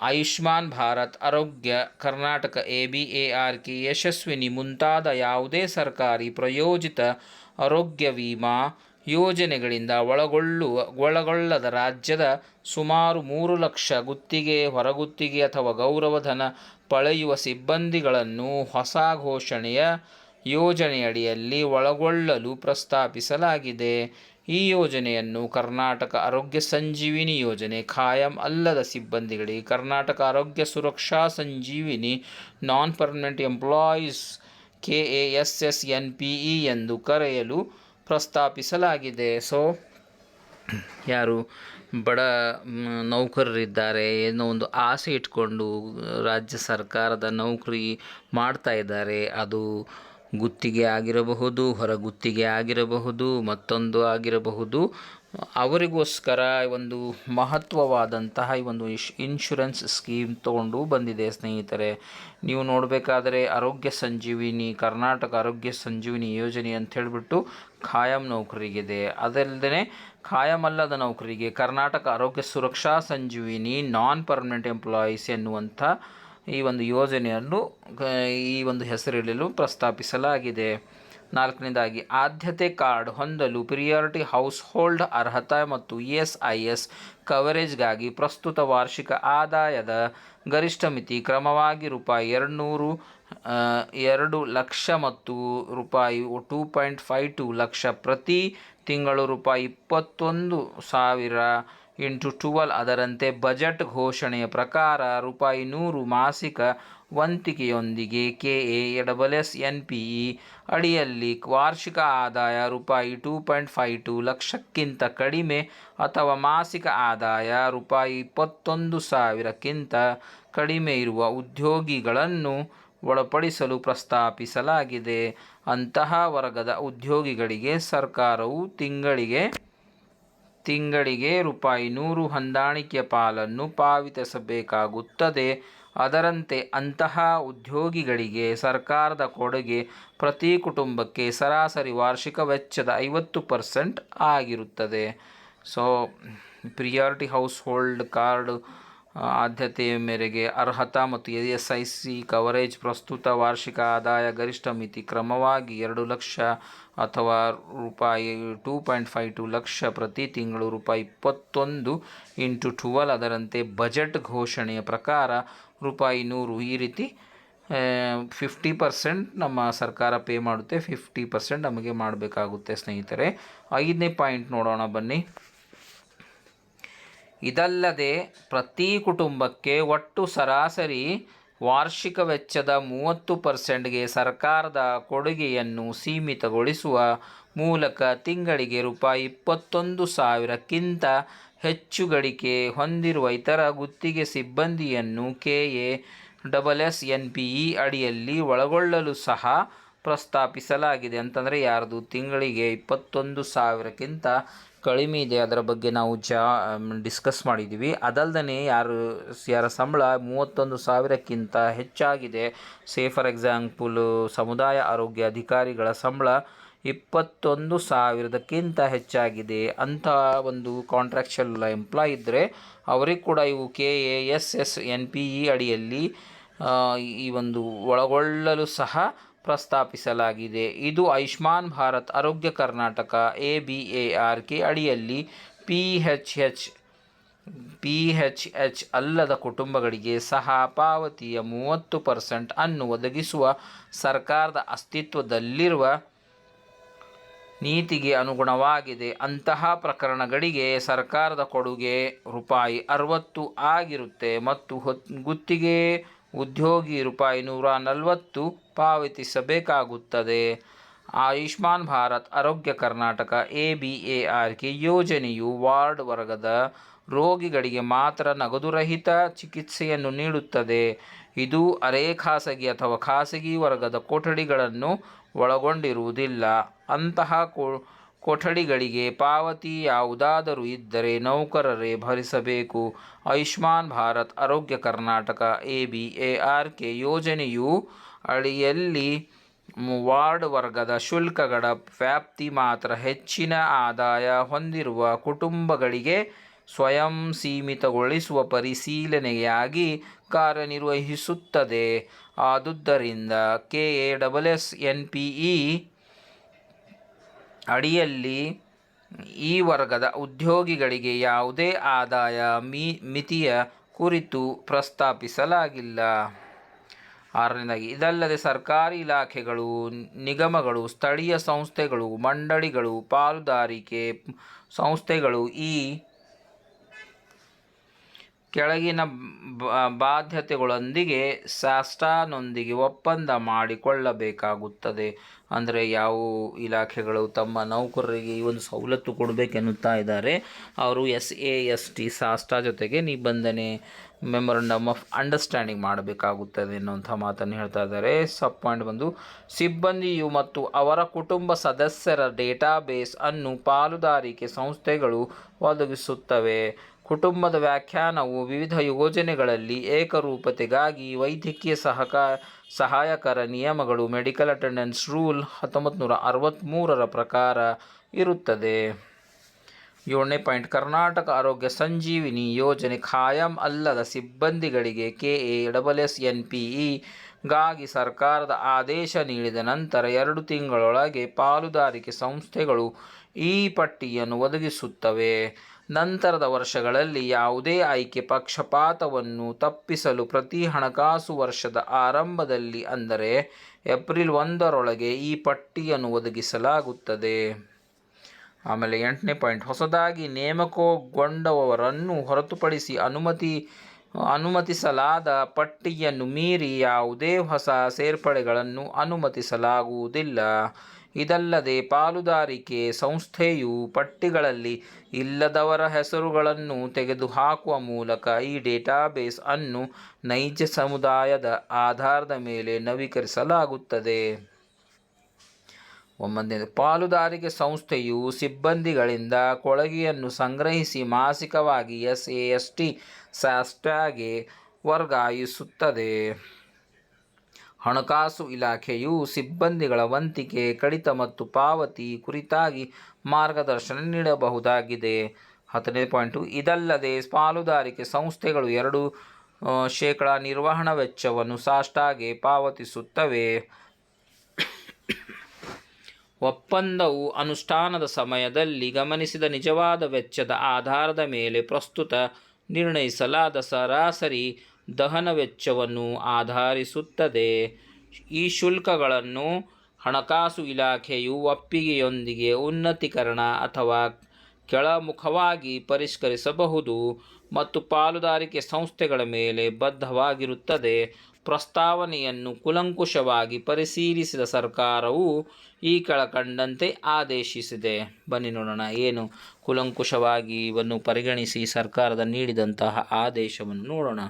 Ayushman Bharat, Arogya, Karnataka, A B A R K Yashasvini ಮುಂತಾದ ಯಾವುದೇ ಸರ್ಕಾರಿ ಪ್ರಯೋಜಿತ ಆರೋಗ್ಯ ವಿಮಾ ಯೋಜನೆಗಳಿಂದ ಒಳಗೊಳ್ಳುವ, ಒಳಗೊಳ್ಳದ ರಾಜ್ಯದ ಸುಮಾರು ಮೂರು ಲಕ್ಷ ಗುತ್ತಿಗೆ, ಹೊರಗುತ್ತಿಗೆ ಅಥವಾ ಗೌರವಧನ ಪಳೆಯುವ ಸಿಬ್ಬಂದಿಗಳನ್ನು ಹೊಸ ಘೋಷಣೆಯ ಯೋಜನೆಯಡಿಯಲ್ಲಿ ಒಳಗೊಳ್ಳಲು ಪ್ರಸ್ತಾಪಿಸಲಾಗಿದೆ. ಈ ಯೋಜನೆಯನ್ನು ಕರ್ನಾಟಕ ಆರೋಗ್ಯ ಸಂಜೀವಿನಿ ಯೋಜನೆ ಖಾಯಂ ಅಲ್ಲದ ಸಿಬ್ಬಂದಿಗಳಿಗೆ Karnataka Arogya Suraksha Sanjeevini non permanent employees K A S S N P E ಎಂದು ಕರೆಯಲು ಪ್ರಸ್ತಾಪಿಸಲಾಗಿದೆ. ಸೊ ಯಾರು ಬಡ ನೌಕರರಿದ್ದಾರೆ ಏನೋ ಒಂದು ಆಸೆ ಇಟ್ಕೊಂಡು ರಾಜ್ಯ ಸರ್ಕಾರದ ನೌಕರಿ ಮಾಡ್ತಾ ಇದ್ದಾರೆ. ಅದು ಗುತ್ತಿಗೆ ಆಗಿರಬಹುದು, ಹೊರಗುತ್ತಿಗೆ ಆಗಿರಬಹುದು, ಮತ್ತೊಂದು ಆಗಿರಬಹುದು. ಅವರಿಗೋಸ್ಕರ ಒಂದು ಮಹತ್ವವಾದಂತಹ ಈ ಒಂದು ಇನ್ಶೂರೆನ್ಸ್ ಸ್ಕೀಮ್ ತಗೊಂಡು ಬಂದಿದೆ ಸ್ನೇಹಿತರೆ. ನೀವು ನೋಡಬೇಕಾದರೆ ಆರೋಗ್ಯ ಸಂಜೀವಿನಿ, ಕರ್ನಾಟಕ ಆರೋಗ್ಯ ಸಂಜೀವಿನಿ ಯೋಜನೆ ಅಂತ ಹೇಳಿಬಿಟ್ಟು ಖಾಯಂ ನೌಕರಿಗಿದೆ. ಅದಲ್ಲದೆ ಖಾಯಂ ನೌಕರಿಗೆ Karnataka Arogya Suraksha Sanjeevini non permanent employees ಎನ್ನುವಂಥ ಈ ಒಂದು ಯೋಜನೆಯನ್ನು ಈ ಒಂದು ಹೆಸರಿಡಲು ಪ್ರಸ್ತಾಪಿಸಲಾಗಿದೆ. ನಾಲ್ಕನೇದಾಗಿ, ಆದ್ಯತೆ ಕಾರ್ಡ್ ಹೊಂದಲು ಪ್ರಿಯಾರಿಟಿ ಹೌಸ್ ಹೋಲ್ಡ್ ಅರ್ಹತೆ ಮತ್ತು ಇ ಎಸ್ ಐ ಎಸ್ ಕವರೇಜ್ಗಾಗಿ ಪ್ರಸ್ತುತ ವಾರ್ಷಿಕ ಆದಾಯದ ಗರಿಷ್ಠ ಮಿತಿ ಕ್ರಮವಾಗಿ ರೂಪಾಯಿ ಎರಡುನೂರು ಎರಡು ಲಕ್ಷ ಮತ್ತು ರೂಪಾಯಿ two point five to lakh ಪ್ರತಿ ತಿಂಗಳು ರೂಪಾಯಿ ಇಪ್ಪತ್ತೊಂದು ಸಾವಿರ ಇಂಟು ಟುವೆಲ್ ಅದರಂತೆ ಬಜೆಟ್ ಘೋಷಣೆಯ ಪ್ರಕಾರ ರೂಪಾಯಿ ನೂರು ಮಾಸಿಕ ವಂತಿಕೆಯೊಂದಿಗೆ K A double S N P E ಅಡಿಯಲ್ಲಿ ವಾರ್ಷಿಕ ಆದಾಯ ರೂಪಾಯಿ ಟೂ ಪಾಯಿಂಟ್ ಫೈ ಟು ಲಕ್ಷಕ್ಕಿಂತ ಕಡಿಮೆ ಅಥವಾ ಮಾಸಿಕ ಆದಾಯ ರೂಪಾಯಿ ಇಪ್ಪತ್ತೊಂದು ಸಾವಿರಕ್ಕಿಂತ ಕಡಿಮೆ ಇರುವ ಉದ್ಯೋಗಿಗಳನ್ನು ಒಳಪಡಿಸಲು ಪ್ರಸ್ತಾಪಿಸಲಾಗಿದೆ. ಅಂತಹ ವರ್ಗದ ಉದ್ಯೋಗಿಗಳಿಗೆ ಸರ್ಕಾರವು ತಿಂಗಳಿಗೆ ತಿಂಗಳಿಗೆ ರೂಪಾಯಿ ನೂರು ಹೊಂದಾಣಿಕೆ ಪಾಲನ್ನು ಪಾವತಿಸಬೇಕಾಗುತ್ತದೆ. ಅದರಂತೆ ಅಂತಹ ಉದ್ಯೋಗಿಗಳಿಗೆ ಸರ್ಕಾರದ ಕೊಡುಗೆ ಪ್ರತಿ ಕುಟುಂಬಕ್ಕೆ ಸರಾಸರಿ ವಾರ್ಷಿಕ ವೆಚ್ಚದ ಐವತ್ತು ಪರ್ಸೆಂಟ್ ಆಗಿರುತ್ತದೆ. So priority household card ಆದ್ಯತೆಯ ಮೇರೆಗೆ ಅರ್ಹತಾ ಮತ್ತು A S I C coverage ಪ್ರಸ್ತುತ ವಾರ್ಷಿಕ ಆದಾಯ ಗರಿಷ್ಠ ಮಿತಿ ಕ್ರಮವಾಗಿ ಎರಡು ಲಕ್ಷ ಅಥವಾ ರೂಪಾಯಿ two point five to lakh ಪ್ರತಿ ತಿಂಗಳು ರೂಪಾಯಿ ಇಪ್ಪತ್ತೊಂದು ಇಂಟು ಟುವೆಲ್ ಅದರಂತೆ ಬಜೆಟ್ ಘೋಷಣೆಯ ಪ್ರಕಾರ ರೂಪಾಯಿ ನೂರು ಈ ರೀತಿ ಫಿಫ್ಟಿ ಪರ್ಸೆಂಟ್ ನಮ್ಮ ಸರ್ಕಾರ ಪೇ ಮಾಡುತ್ತೆ ಫಿಫ್ಟಿ ಪರ್ಸೆಂಟ್ ನಮಗೆ ಮಾಡಬೇಕಾಗುತ್ತೆ ಸ್ನೇಹಿತರೆ. ಐದನೇ ಪಾಯಿಂಟ್ ನೋಡೋಣ ಬನ್ನಿ. ಇದಲ್ಲದೆ ಪ್ರತಿ ಕುಟುಂಬಕ್ಕೆ ಒಟ್ಟು ಸರಾಸರಿ ವಾರ್ಷಿಕ ವೆಚ್ಚದ ಮೂವತ್ತು ಪರ್ಸೆಂಟ್ಗೆ ಸರ್ಕಾರದ ಕೊಡುಗೆಯನ್ನು ಸೀಮಿತಗೊಳಿಸುವ ಮೂಲಕ ತಿಂಗಳಿಗೆ ರೂಪಾಯಿ ಇಪ್ಪತ್ತೊಂದು ಸಾವಿರಕ್ಕಿಂತ ಹೆಚ್ಚು ಗಳಿಕೆ ಹೊಂದಿರುವ ಇತರ ಗುತ್ತಿಗೆ ಸಿಬ್ಬಂದಿಯನ್ನು K A double S N P E ಅಡಿಯಲ್ಲಿ ಒಳಗೊಳ್ಳಲು ಸಹ ಪ್ರಸ್ತಾಪಿಸಲಾಗಿದೆ. ಅಂತಂದರೆ ಯಾರದು? ತಿಂಗಳಿಗೆ ಇಪ್ಪತ್ತೊಂದು ಸಾವಿರಕ್ಕಿಂತ ಕಡಿಮೆ ಇದೆ, ಅದರ ಬಗ್ಗೆ ನಾವು ಜಾ ಡಿಸ್ಕಸ್ ಮಾಡಿದ್ದೀವಿ ಅದಲ್ದೇ ಯಾರು, ಯಾರ ಸಂಬಳ ಮೂವತ್ತೊಂದು ಸಾವಿರಕ್ಕಿಂತ ಹೆಚ್ಚಾಗಿದೆ. ಸೇ, ಫಾರ್ ಎಕ್ಸಾಂಪಲು, ಸಮುದಾಯ ಆರೋಗ್ಯ ಅಧಿಕಾರಿಗಳ ಸಂಬಳ ಇಪ್ಪತ್ತೊಂದು ಸಾವಿರದಕ್ಕಿಂತ ಹೆಚ್ಚಾಗಿದೆ. ಅಂತ ಒಂದು ಕಾಂಟ್ರಾಕ್ಷಲ್ ಎಂಪ್ಲಾಯ್ ಇದ್ದರೆ ಅವರಿಗೆ ಕೂಡ ಇವು K A S S N P E ಅಡಿಯಲ್ಲಿ ಈ ಒಂದು ಒಳಗೊಳ್ಳಲು ಸಹ ಪ್ರಸ್ತಾಪಿಸಲಾಗಿದೆ. ಇದು Ayushman Bharat, Arogya Karnataka, A B A R K ಅಡಿಯಲ್ಲಿ P H H, P H H ಅಲ್ಲದ ಕುಟುಂಬಗಳಿಗೆ ಸಹ ಪಾವತಿಯ ಮೂವತ್ತು ಪರ್ಸೆಂಟ್ ಅನ್ನು ಒದಗಿಸುವ ಸರ್ಕಾರದ ಅಸ್ತಿತ್ವದಲ್ಲಿರುವ ನೀತಿಗೆ ಅನುಗುಣವಾಗಿದೆ. ಅಂತಹ ಪ್ರಕರಣಗಳಿಗೆ ಸರ್ಕಾರದ ಕೊಡುಗೆ ರೂಪಾಯಿ ಅರವತ್ತು ಆಗಿರುತ್ತೆ ಮತ್ತು ಗುತ್ತಿಗೆ ಉದ್ಯೋಗಿ ರೂಪಾಯಿ ನೂರ ನಲವತ್ತು ಪಾವತಿಸಬೇಕಾಗುತ್ತದೆ. Ayushman Bharat, Arogya Karnataka, A B A R K ಯೋಜನೆಯು ವಾರ್ಡ್ ವರ್ಗದ ರೋಗಿಗಳಿಗೆ ಮಾತ್ರ ನಗದುರಹಿತ ಚಿಕಿತ್ಸೆಯನ್ನು ನೀಡುತ್ತದೆ. ಇದು ಅರೆ ಖಾಸಗಿ ಅಥವಾ ಖಾಸಗಿ ವರ್ಗದ ಕೊಠಡಿಗಳನ್ನು ಒಳಗೊಂಡಿರುವುದಿಲ್ಲ. ಅಂತಹ ಕೊ- ಕೊಠಡಿಗಳಿಗೆ ಪಾವತಿ ಯಾವುದಾದರೂ ಇದ್ದರೆ ನೌಕರರೇ ಭರಿಸಬೇಕು. Ayushman Bharat, Arogya Karnataka, A B A R K ಯೋಜನೆಯು ಅಡಿಯಲ್ಲಿ ವಾರ್ಡ್ ವರ್ಗದ ಶುಲ್ಕಗಳ ವ್ಯಾಪ್ತಿ ಮಾತ್ರ ಹೆಚ್ಚಿನ ಆದಾಯ ಹೊಂದಿರುವ ಕುಟುಂಬಗಳಿಗೆ ಸ್ವಯಂ ಸೀಮಿತಗೊಳಿಸುವ ಪರಿಶೀಲನೆಯಾಗಿ ಕಾರ್ಯನಿರ್ವಹಿಸುತ್ತದೆ. ಆದುದರಿಂದ K A double S N P E ಅಡಿಯಲ್ಲಿ ಈ ವರ್ಗದ ಉದ್ಯೋಗಿಗಳಿಗೆ ಯಾವುದೇ ಆದಾಯ ಮಿ, ಮಿತಿಯ ಕುರಿತು ಪ್ರಸ್ತಾಪಿಸಲಾಗಿಲ್ಲ. ಆರನೇದಾಗಿ, ಇದಲ್ಲದೆ ಸರ್ಕಾರಿ ಇಲಾಖೆಗಳು, ನಿಗಮಗಳು, ಸ್ಥಳೀಯ ಸಂಸ್ಥೆಗಳು, ಮಂಡಳಿಗಳು, ಪಾಲುದಾರಿಕೆ ಸಂಸ್ಥೆಗಳು ಈ ಕೆಳಗಿನ ಬಾಧ್ಯತೆಗಳೊಂದಿಗೆ ಸಾಸ್ಟಾನೊಂದಿಗೆ ಒಪ್ಪಂದ ಮಾಡಿಕೊಳ್ಳಬೇಕಾಗುತ್ತದೆ. ಅಂದರೆ ಯಾವ ಇಲಾಖೆಗಳು ತಮ್ಮ ನೌಕರರಿಗೆ ಈ ಒಂದು ಸವಲತ್ತು ಕೊಡಬೇಕೆನ್ನುತ್ತಾ ಇದ್ದಾರೆ. ಅವರು ಎಸ್ ಎ ಎಸ್ ಟಿ ಸಾಸ್ಟಾ ಜೊತೆಗೆ ನಿಬಂಧನೆ, ಮೆಮೊರಂಡಮ್ ಆಫ್ ಅಂಡರ್ಸ್ಟ್ಯಾಂಡಿಂಗ್ ಮಾಡಬೇಕಾಗುತ್ತದೆ ಎನ್ನುವಂಥ ಮಾತನ್ನು ಹೇಳ್ತಾ ಇದ್ದಾರೆ. ಸಬ್ ಪಾಯಿಂಟ್ ಬಂದು, ಸಿಬ್ಬಂದಿಯು ಮತ್ತು ಅವರ ಕುಟುಂಬ ಸದಸ್ಯರ ಡೇಟಾಬೇಸ್ ಅನ್ನು ಪಾಲುದಾರಿಕೆ ಸಂಸ್ಥೆಗಳು ಒದಗಿಸುತ್ತವೆ. ಕುಟುಂಬದ ವ್ಯಾಖ್ಯಾನವು ವಿವಿಧ ಯೋಜನೆಗಳಲ್ಲಿ ಏಕರೂಪತೆಗಾಗಿ ವೈದ್ಯಕೀಯ ಸಹಕಾರ ಸಹಾಯಕರ ನಿಯಮಗಳು ಮೆಡಿಕಲ್ ಅಟೆಂಡೆನ್ಸ್ ರೂಲ್ ಹತ್ತೊಂಬತ್ತು ನೂರ ಅರವತ್ತ್ಮೂರರ ಪ್ರಕಾರ ಇರುತ್ತದೆ. ಏಳನೇ ಪಾಯಿಂಟ್, ಕರ್ನಾಟಕ ಆರೋಗ್ಯ ಸಂಜೀವಿನಿ ಯೋಜನೆ ಖಾಯಂ ಅಲ್ಲದ ಸಿಬ್ಬಂದಿಗಳಿಗೆ K A double S N P E ಗಾಗಿ ಸರ್ಕಾರದ ಆದೇಶ ನೀಡಿದ ನಂತರ ಎರಡು ತಿಂಗಳೊಳಗೆ ಪಾಲುದಾರಿಕೆ ಸಂಸ್ಥೆಗಳು ಈ ಪಟ್ಟಿಯನ್ನು ಒದಗಿಸುತ್ತವೆ. ನಂತರದ ವರ್ಷಗಳಲ್ಲಿ ಯಾವುದೇ ಆಯ್ಕೆ ಪಕ್ಷಪಾತವನ್ನು ತಪ್ಪಿಸಲು ಪ್ರತಿ ಹಣಕಾಸು ವರ್ಷದ ಆರಂಭದಲ್ಲಿ ಅಂದರೆ ಏಪ್ರಿಲ್ ಒಂದರೊಳಗೆ ಈ ಪಟ್ಟಿಯನ್ನು ಒದಗಿಸಲಾಗುತ್ತದೆ ಆಮೇಲೆ ಎಂಟನೇ ಪಾಯಿಂಟ್, ಹೊಸದಾಗಿ ನೇಮಕಗೊಂಡವರನ್ನು ಹೊರತುಪಡಿಸಿ ಅನುಮತಿ, ಅನುಮತಿಸಲಾದ ಪಟ್ಟಿಯನ್ನು ಮೀರಿ ಯಾವುದೇ ಹೊಸ ಸೇರ್ಪಡೆಗಳನ್ನು ಅನುಮತಿಸಲಾಗುವುದಿಲ್ಲ. ಇದಲ್ಲದೆ ಪಾಲುದಾರಿಕೆ ಸಂಸ್ಥೆಯು ಪಟ್ಟಿಗಳಲ್ಲಿ ಇಲ್ಲದವರ ಹೆಸರುಗಳನ್ನು ತೆಗೆದುಹಾಕುವ ಮೂಲಕ ಈ ಡೇಟಾಬೇಸ್ ಅನ್ನು ನೈಜ ಸಮುದಾಯದ ಆಧಾರದ ಮೇಲೆ ನವೀಕರಿಸಲಾಗುತ್ತದೆ. ಒಂಬತ್ತನೇದು ಪಾಲುದಾರಿಕೆ ಸಂಸ್ಥೆಯು ಸಿಬ್ಬಂದಿಗಳಿಂದ ಕೊಳಗೆಯನ್ನು ಸಂಗ್ರಹಿಸಿ ಮಾಸಿಕವಾಗಿ ಎಸ್ ಎ ಎಸ್ ಟಿ ಸ್ಯಾಸ್ಟಾಗೆ ವರ್ಗಾಯಿಸುತ್ತದೆ. ಹಣಕಾಸು ಇಲಾಖೆಯು ಸಿಬ್ಬಂದಿಗಳ ವಂತಿಕೆ, ಕಡಿತ ಮತ್ತು ಪಾವತಿ ಕುರಿತಾಗಿ ಮಾರ್ಗದರ್ಶನ ನೀಡಬಹುದಾಗಿದೆ. ಹತ್ತನೇ ಪಾಯಿಂಟು ಇದಲ್ಲದೆ ಪಾಲುದಾರಿಕೆ ಸಂಸ್ಥೆಗಳು ಎರಡು ಶೇಕಡಾ ನಿರ್ವಹಣಾ ವೆಚ್ಚವನ್ನು ಸಾಷ್ಟಾಗೆ ಪಾವತಿಸುತ್ತವೆ. ಒಪ್ಪಂದವು ಅನುಷ್ಠಾನದ ಸಮಯದಲ್ಲಿ ಗಮನಿಸಿದ ನಿಜವಾದ ವೆಚ್ಚದ ಆಧಾರದ ಮೇಲೆ ಪ್ರಸ್ತುತ ನಿರ್ಣಯಿಸಲಾದ ಸರಾಸರಿ ದಹನ ವೆಚ್ಚವನ್ನು ಆಧರಿಸುತ್ತದೆ ಈ ಶುಲ್ಕಗಳನ್ನು ಹಣಕಾಸು ಇಲಾಖೆಯು ಒಪ್ಪಿಗೆಯೊಂದಿಗೆ ಉನ್ನತೀಕರಣ ಅಥವಾ ಕೆಳಮುಖವಾಗಿ ಪರಿಷ್ಕರಿಸಬಹುದು ಮತ್ತು ಪಾಲುದಾರಿಕೆ ಸಂಸ್ಥೆಗಳ ಮೇಲೆ ಬದ್ಧವಾಗಿರುತ್ತದೆ. ಪ್ರಸ್ತಾವನೆಯನ್ನು ಕುಲಂಕುಷವಾಗಿ ಪರಿಶೀಲಿಸಿದ ಸರ್ಕಾರವು ಈ ಕೆಳಕಂಡಂತೆ ಆದೇಶಿಸಿದೆ. ಬನ್ನಿ ನೋಡೋಣ ಏನು ಕುಲಂಕುಷವಾಗಿ ಇವನ್ನು ಪರಿಗಣಿಸಿ ಸರ್ಕಾರದ ನೀಡಿದಂತಹ ಆದೇಶವನ್ನು ನೋಡೋಣ.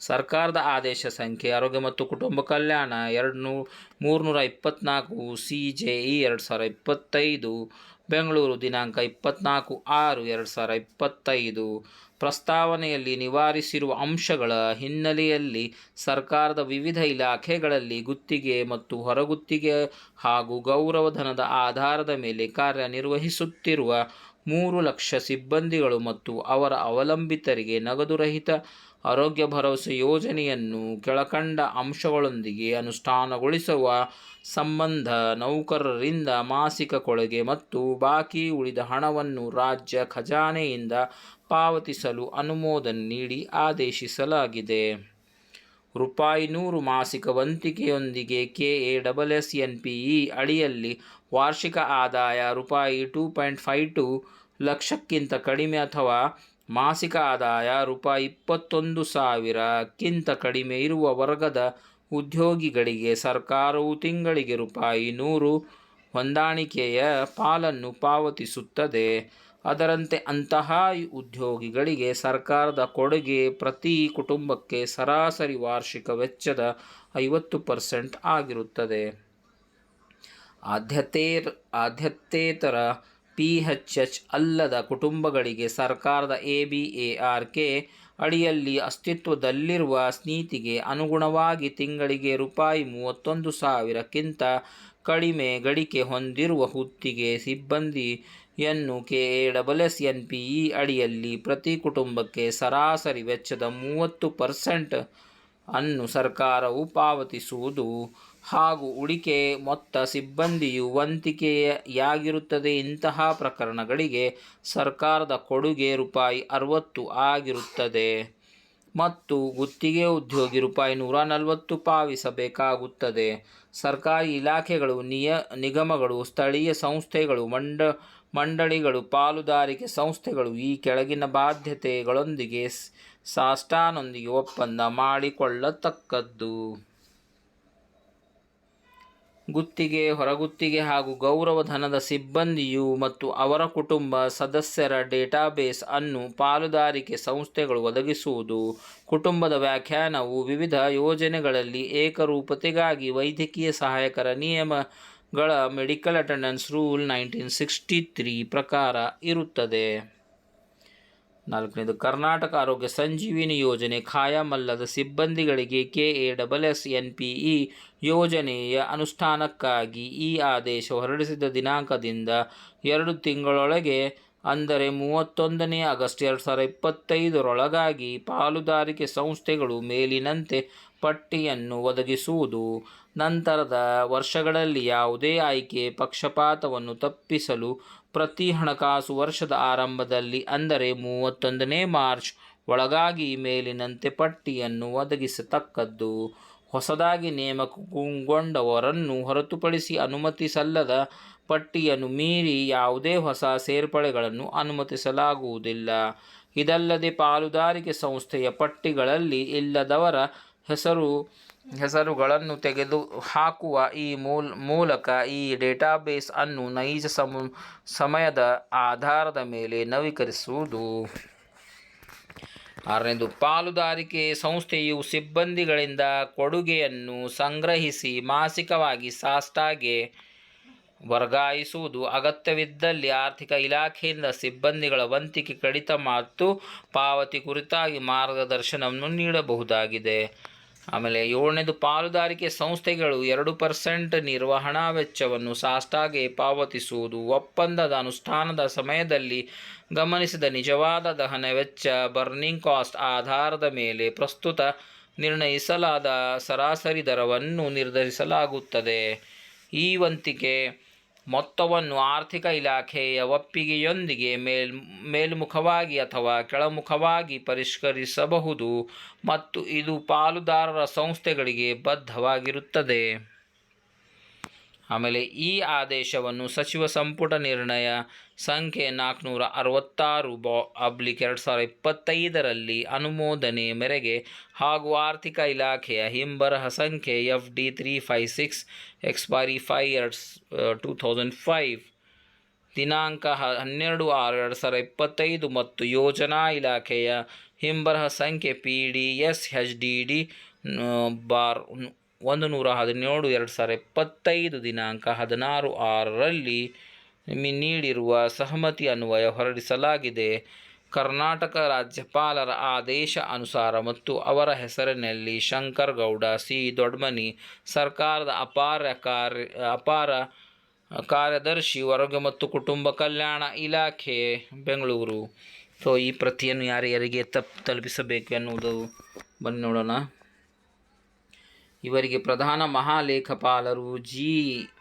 ಸರ್ಕಾರದ ಆದೇಶ ಸಂಖ್ಯೆ, ಆರೋಗ್ಯ ಮತ್ತು ಕುಟುಂಬ ಕಲ್ಯಾಣ, ಎರಡು ನೂ, ಮೂರುನೂರ ಇಪ್ಪತ್ತ್ನಾಲ್ಕು ಸಿ ಜೆ ಇ ಎರಡು ಸಾವಿರ ಇಪ್ಪತ್ತೈದು, ಬೆಂಗಳೂರು ದಿನಾಂಕ ಇಪ್ಪತ್ನಾಲ್ಕು ಆರು ಎರಡು ಸಾವಿರದ ಇಪ್ಪತ್ತೈದು. ಪ್ರಸ್ತಾವನೆಯಲ್ಲಿ ನಿವಾರಿಸಿರುವ ಅಂಶಗಳ ಹಿನ್ನೆಲೆಯಲ್ಲಿ ಸರ್ಕಾರದ ವಿವಿಧ ಇಲಾಖೆಗಳಲ್ಲಿ ಗುತ್ತಿಗೆ ಮತ್ತು ಹೊರಗುತ್ತಿಗೆ ಹಾಗೂ ಗೌರವಧನದ ಆಧಾರದ ಮೇಲೆ ಕಾರ್ಯನಿರ್ವಹಿಸುತ್ತಿರುವ ಮೂರು ಲಕ್ಷ ಸಿಬ್ಬಂದಿಗಳು ಮತ್ತು ಅವರ ಅವಲಂಬಿತರಿಗೆ ನಗದುರಹಿತ ಆರೋಗ್ಯ ಭರವಸೆ ಯೋಜನೆಯನ್ನು ಕೆಳಕಂಡ ಅಂಶಗಳೊಂದಿಗೆ ಅನುಷ್ಠಾನಗೊಳಿಸುವ ಸಂಬಂಧ ನೌಕರರಿಂದ ಮಾಸಿಕ ಕೊಡುಗೆ ಮತ್ತು ಬಾಕಿ ಉಳಿದ ಹಣವನ್ನು ರಾಜ್ಯ ಖಜಾನೆಯಿಂದ ಪಾವತಿಸಲು ಅನುಮೋದನೆ ನೀಡಿ ಆದೇಶಿಸಲಾಗಿದೆ. ರೂಪಾಯಿ ನೂರು ಮಾಸಿಕ ವಂತಿಕೆಯೊಂದಿಗೆ K A double S N P E ಅಡಿಯಲ್ಲಿ ವಾರ್ಷಿಕ ಆದಾಯ ರೂಪಾಯಿ ಟೂ ಪಾಯಿಂಟ್ ಫೈವ್ ಟು ಲಕ್ಷಕ್ಕಿಂತ ಕಡಿಮೆ ಅಥವಾ ಮಾಸಿಕ ಆದಾಯ ರೂಪಾಯಿ ಇಪ್ಪತ್ತೊಂದು ಸಾವಿರ ಕ್ಕಿಂತ ಕಡಿಮೆ ಇರುವ ವರ್ಗದ ಉದ್ಯೋಗಿಗಳಿಗೆ ಸರ್ಕಾರವು ತಿಂಗಳಿಗೆ ರೂಪಾಯಿ ನೂರು ಹೊಂದಾಣಿಕೆಯ ಪಾಲನ್ನು ಪಾವತಿಸುತ್ತದೆ. ಅದರಂತೆ ಅಂತಹ ಉದ್ಯೋಗಿಗಳಿಗೆ ಸರ್ಕಾರದ ಕೊಡುಗೆ ಪ್ರತಿ ಕುಟುಂಬಕ್ಕೆ ಸರಾಸರಿ ವಾರ್ಷಿಕ ವೆಚ್ಚದ ಐವತ್ತು ಪರ್ಸೆಂಟ್ ಆಗಿರುತ್ತದೆ. ಆದ್ಯತೆ, ಆದ್ಯತೇತರ ಪಿ ಎಚ್ ಎಚ್ ಅಲ್ಲದ ಕುಟುಂಬಗಳಿಗೆ ಸರ್ಕಾರದ A B A R K ಅಡಿಯಲ್ಲಿ ಅಸ್ತಿತ್ವದಲ್ಲಿರುವ ನೀತಿಗೆ ಅನುಗುಣವಾಗಿ ತಿಂಗಳಿಗೆ ರೂಪಾಯಿ ಮೂವತ್ತೊಂದು ಸಾವಿರಕ್ಕಿಂತ ಕಡಿಮೆ ಗಳಿಕೆ ಹೊಂದಿರುವ ಹುತ್ತಿಗೆ ಸಿಬ್ಬಂದಿಯನ್ನು K A double S N P E ಅಡಿಯಲ್ಲಿ ಪ್ರತಿ ಕುಟುಂಬಕ್ಕೆ ಸರಾಸರಿ ವೆಚ್ಚದ ಮೂವತ್ತು ಪರ್ಸೆಂಟ್ ಅನ್ನು ಸರ್ಕಾರವು ಪಾವತಿಸುವುದು ಹಾಗೂ ಉಳಿಕೆ ಮೊತ್ತ ಸಿಬ್ಬಂದಿಯು ವಂತಿಕೆಯಾಗಿರುತ್ತದೆ. ಇಂತಹ ಪ್ರಕರಣಗಳಿಗೆ ಸರ್ಕಾರದ ಕೊಡುಗೆ ರೂಪಾಯಿ ಅರವತ್ತು ಆಗಿರುತ್ತದೆ ಮತ್ತು ಗುತ್ತಿಗೆ ಉದ್ಯೋಗಿ ರೂಪಾಯಿ ನೂರ ನಲವತ್ತು ಪಾವಿಸಬೇಕಾಗುತ್ತದೆ ಸರ್ಕಾರಿ ಇಲಾಖೆಗಳು, ನಿಯ ನಿಗಮಗಳು, ಸ್ಥಳೀಯ ಸಂಸ್ಥೆಗಳು, ಮಂಡ ಮಂಡಳಿಗಳು, ಪಾಲುದಾರಿಕೆ ಸಂಸ್ಥೆಗಳು ಈ ಕೆಳಗಿನ ಬಾಧ್ಯತೆಗಳೊಂದಿಗೆ ಸಾಷ್ಟಾನೊಂದಿಗೆ ಒಪ್ಪಂದ ಮಾಡಿಕೊಳ್ಳತಕ್ಕದ್ದು. ಗುತ್ತಿಗೆ, ಹೊರಗುತ್ತಿಗೆ ಹಾಗೂ ಗೌರವಧನದ ಸಿಬ್ಬಂದಿಯು ಮತ್ತು ಅವರ ಕುಟುಂಬ ಸದಸ್ಯರ ಡೇಟಾಬೇಸ್ ಅನ್ನು ಪಾಲುದಾರಿಕೆ ಸಂಸ್ಥೆಗಳು ಒದಗಿಸುವುದು. ಕುಟುಂಬದ ವ್ಯಾಖ್ಯಾನವು ವಿವಿಧ ಯೋಜನೆಗಳಲ್ಲಿ ಏಕರೂಪತೆಗಾಗಿ ವೈದ್ಯಕೀಯ ಸಹಾಯಕರ ನಿಯಮಗಳ medical attendance rule nineteen sixty three ಪ್ರಕಾರ ಇರುತ್ತದೆ. ನಾಲ್ಕನೇದು, ಕರ್ನಾಟಕ ಆರೋಗ್ಯ ಸಂಜೀವಿನಿ ಯೋಜನೆ ಖಾಯಮಲ್ಲದ ಸಿಬ್ಬಂದಿಗಳಿಗೆ K A double S N P E ಯೋಜನೆಯ ಅನುಷ್ಠಾನಕ್ಕಾಗಿ ಈ ಆದೇಶ ಹೊರಡಿಸಿದ ದಿನಾಂಕದಿಂದ ಎರಡು ತಿಂಗಳೊಳಗೆ, ಅಂದರೆ ಮೂವತ್ತೊಂದನೇ ಆಗಸ್ಟ್ ಎರಡು ಸಾವಿರದ ಇಪ್ಪತ್ತೈದರೊಳಗಾಗಿ ಪಾಲುದಾರಿಕೆ ಸಂಸ್ಥೆಗಳು ಮೇಲಿನಂತೆ ಪಟ್ಟಿಯನ್ನು ಒದಗಿಸುವುದು. ನಂತರದ ವರ್ಷಗಳಲ್ಲಿ ಯಾವುದೇ ಆಯ್ಕೆ ಪಕ್ಷಪಾತವನ್ನು ತಪ್ಪಿಸಲು ಪ್ರತಿ ಹಣಕಾಸು ವರ್ಷದ ಆರಂಭದಲ್ಲಿ, ಅಂದರೆ ಮೂವತ್ತೊಂದನೇ ಮಾರ್ಚ್, ಒಳಗಾಗಿ ಮೇಲಿನಂತೆ ಪಟ್ಟಿಯನ್ನು ಒದಗಿಸತಕ್ಕದ್ದು. ಹೊಸದಾಗಿ ನೇಮಕಗೊಂಡವರನ್ನು ಹೊರತುಪಡಿಸಿ ಅನುಮತಿಸಲ್ಲದ ಪಟ್ಟಿಯನ್ನು ಮೀರಿ ಯಾವುದೇ ಹೊಸ ಸೇರ್ಪಡೆಗಳನ್ನು ಅನುಮತಿಸಲಾಗುವುದಿಲ್ಲ. ಇದಲ್ಲದೆ ಪಾಲುದಾರಿಕೆ ಸಂಸ್ಥೆಯ ಪಟ್ಟಿಗಳಲ್ಲಿ ಇಲ್ಲದವರ ಹೆಸರು ಹೆಸರುಗಳನ್ನು ತೆಗೆದು ಹಾಕುವ ಈ ಮೂಲ್, ಮೂಲಕ ಈ ಡೇಟಾಬೇಸ್ ಅನ್ನು ನೈಜ ಸಮ, ಸಮಯದ ಆಧಾರದ ಮೇಲೆ ನವೀಕರಿಸುವುದು. ಆರನೇದು, ಪಾಲುದಾರಿಕೆ ಸಂಸ್ಥೆಯು ಸಿಬ್ಬಂದಿಗಳಿಂದ ಕೊಡುಗೆಯನ್ನು ಸಂಗ್ರಹಿಸಿ ಮಾಸಿಕವಾಗಿ ಸಾಸ್ಟಾಗೆ ವರ್ಗಾಯಿಸುವುದು ಅಗತ್ಯವಿದ್ದಲ್ಲಿ ಆರ್ಥಿಕ ಇಲಾಖೆಯಿಂದ ಸಿಬ್ಬಂದಿಗಳ ವಂತಿಕೆ ಕಡಿತ ಮತ್ತು ಪಾವತಿ ಕುರಿತಾಗಿ ಮಾರ್ಗದರ್ಶನವನ್ನು ನೀಡಬಹುದಾಗಿದೆ. ಆಮೇಲೆ ಏಳನೇದು ಪಾಲುದಾರಿಕೆ ಸಂಸ್ಥೆಗಳು ಎರಡು ಪರ್ಸೆಂಟ್ ನಿರ್ವಹಣಾ ವೆಚ್ಚವನ್ನು ಸಾಸ್ಟಾಗೆ ಪಾವತಿಸುವುದು ಒಪ್ಪಂದದ ಅನುಷ್ಠಾನದ ಸಮಯದಲ್ಲಿ ಗಮನಿಸಿದ ನಿಜವಾದ ದಹನ ವೆಚ್ಚ, ಬರ್ನಿಂಗ್ ಕಾಸ್ಟ್ ಆಧಾರದ ಮೇಲೆ ಪ್ರಸ್ತುತ ನಿರ್ಣಯಿಸಲಾದ ಸರಾಸರಿ ದರವನ್ನು ನಿರ್ಧರಿಸಲಾಗುತ್ತದೆ. ಈ ವಂತಿಕೆ ಮೊತ್ತವನ್ನು ಆರ್ಥಿಕ ಇಲಾಖೆಯ ಒಪ್ಪಿಗೆಯೊಂದಿಗೆ ಮೇಲ್ ಮೇಲ್ಮುಖವಾಗಿ ಅಥವಾ ಕೆಳಮುಖವಾಗಿ ಪರಿಷ್ಕರಿಸಬಹುದು ಮತ್ತು ಇದು ಪಾಲುದಾರರ ಸಂಸ್ಥೆಗಳಿಗೆ ಬದ್ಧವಾಗಿರುತ್ತದೆ. ಆಮೇಲೆ ಈ ಆದೇಶವನ್ನು ಸಚಿವ ಸಂಪುಟ ನಿರ್ಣಯ ಸಂಖ್ಯೆ ನಾಲ್ಕುನೂರ ಅರವತ್ತಾರು ಬಾ ಅಬ್ಲಿಕ್ ಎರಡು ಸಾವಿರದ ಇಪ್ಪತ್ತೈದರಲ್ಲಿ ಅನುಮೋದನೆ ಮೇರೆಗೆ ಹಾಗೂ ಆರ್ಥಿಕ ಇಲಾಖೆಯ ಹಿಂಬರಹ ಸಂಖ್ಯೆ F D three five six, expiry five ಎರಡು ಟೂ ಥೌಸಂಡ್ ಫೈವ್, ದಿನಾಂಕ ಹನ್ನೆರಡು ಆರು ಎರಡು ಸಾವಿರದ ಇಪ್ಪತ್ತೈದು ಮತ್ತು ಯೋಜನಾ ಇಲಾಖೆಯ ಹಿಂಬರಹ ಸಂಖ್ಯೆ P D S H D D bar ಒಂದು ನೂರ ಹದಿನೇಳು ಎರಡು ಸಾವಿರ ಇಪ್ಪತ್ತೈದು ದಿನಾಂಕ ಹದಿನಾರು ಆರರಲ್ಲಿ ನೀಡಿರುವ ಸಹಮತಿ ಅನ್ವಯ ಹೊರಡಿಸಲಾಗಿದೆ. ಕರ್ನಾಟಕ ರಾಜ್ಯಪಾಲರ ಆದೇಶ ಅನುಸಾರ ಮತ್ತು ಅವರ ಹೆಸರಿನಲ್ಲಿ ಶಂಕರ್ ಗೌಡ ಸಿ. ದೊಡ್ಮನಿ, ಸರ್ಕಾರದ ಅಪಾರ ಕಾರ್ಯ, ಅಪಾರ ಕಾರ್ಯದರ್ಶಿ, ಆರೋಗ್ಯ ಮತ್ತು ಕುಟುಂಬ ಕಲ್ಯಾಣ ಇಲಾಖೆ, ಬೆಂಗಳೂರು. ಸೊ, ಈ ಪ್ರತಿಯನ್ನು ಯಾರ್ಯಾರಿಗೆ ತಪ್, ತಲುಪಿಸಬೇಕು ಎನ್ನುವುದು ಬನ್ನಿ ನೋಡೋಣ. ಇವರಿಗೆ ಪ್ರಧಾನ ಮಹಾಲೇಖಪಾಲರು ಜಿ